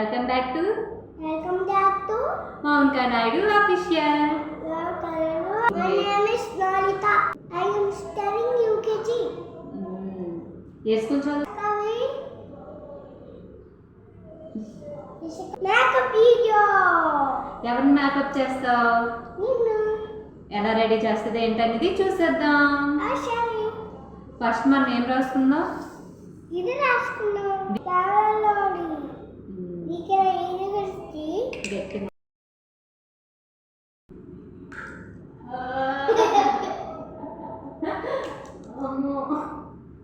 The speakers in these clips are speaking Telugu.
Welcome back to Welcome back to మౌన్కా Naidu official channel. My name is Nalita. I am studying UKG. ఏ స్కూల్ చదువు Kavi. Makeup video. ఎవరిని మేకప్ చేస్తావు నిన్ను ఎలా రెడీ చేస్తుంది ఏంటనేది చూసేద్దాం ఫస్ట్ మనం ఏం రాసుకుందాం ఇది రాసుకున్నాం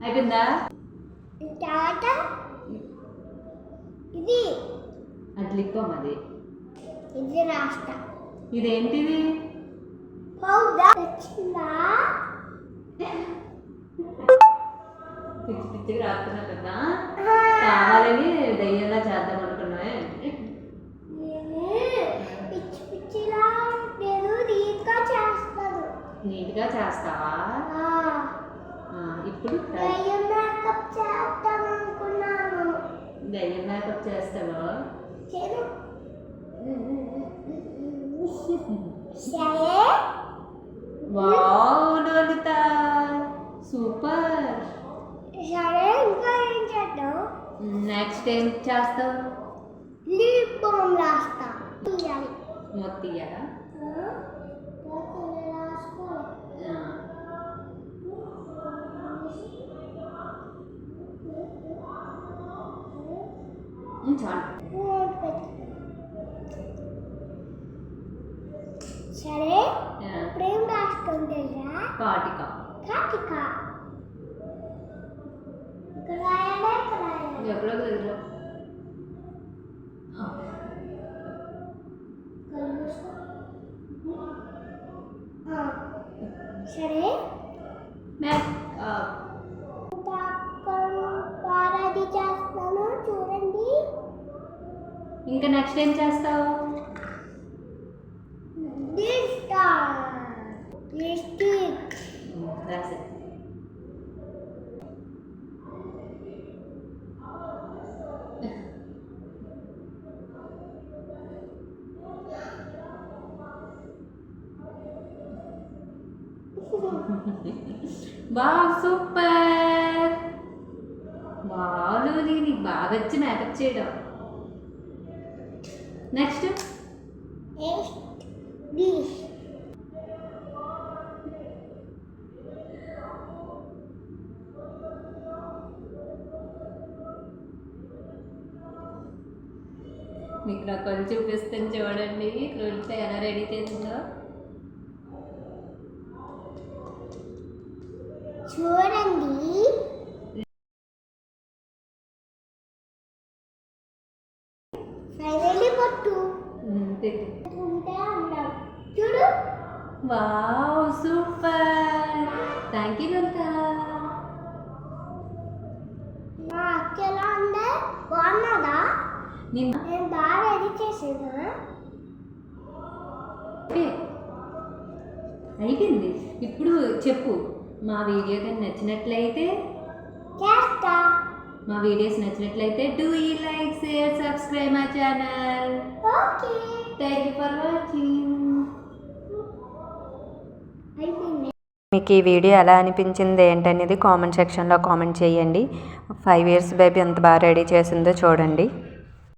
అయిపోయిందా? ఇది. అది లిప్పం అది. ఇది రాస్తా ఇదేంటిది? వచ్చిందా పిచ్చి పిచ్చిగా రాస్తున్నా కదా కావాలని దయ్యంగా చేద్దాం అనుకున్నా నేను పిచ్చి పిచ్చిలా నేను నీట్గా చేస్తాను నీట్గా చేస్తావా? ఇప్పుడు దయ్యం మేకప్ చేద్దాం అనుకున్నాను. దయ్యం మేకప్ చేస్తావా? వావ్ లలిత సూపర్. సరే ఇంకా ఏం చేద్దాం? నెక్స్ట్ ఏం చేస్తావు? లిప్ బామ్ రాస్తా. ఉమ్, చాలు సరే ఆ, ప్రేమ్ రాసుకుంటే కాటిక కార్తిక ఇక్కడ రాయాలా ఇక్కడ రాయాలా ఎక్కడో దగ్గర కళ్ళు మూసుకో. ఆ, సరే మేకప్ ఇంకా నెక్స్ట్ ఏం చేస్తావు? లిప్స్టిక్ రాసే వావ్ సూపర్. వావ్ లూలి నీకు బాగా వచ్చి మేకప్ చేయడం. నెక్స్ట్ మీకు నా కళ్ళు చూపిస్తాను చూడండి లలిత ఎలా రెడీ చేసిందో. చూడండి. అంటాం చూడు. Wow super. Thank you Lalitha. మా అక్క ఎలా ఉందే బాగున్నదా నేను బాగా రెడీ చేసేదా అయిపోయింది. ఇప్పుడు చెప్పు మా వీడియో కానీ నచ్చినట్లయితే చేస్తా. మా వీడియోస్ నచ్చినట్లయితే డూ ఈ లైక్ షేర్ సబ్స్క్రైబ్ మా channel. Okay. Thank you for watching మీకు ఈ వీడియో ఎలా అనిపించింది ఏంటనేది కామెంట్ సెక్షన్లో కామెంట్ చేయండి. ఫైవ్ ఇయర్స్ బేబీ ఎంత బాగా రెడీ చేసిందో చూడండి.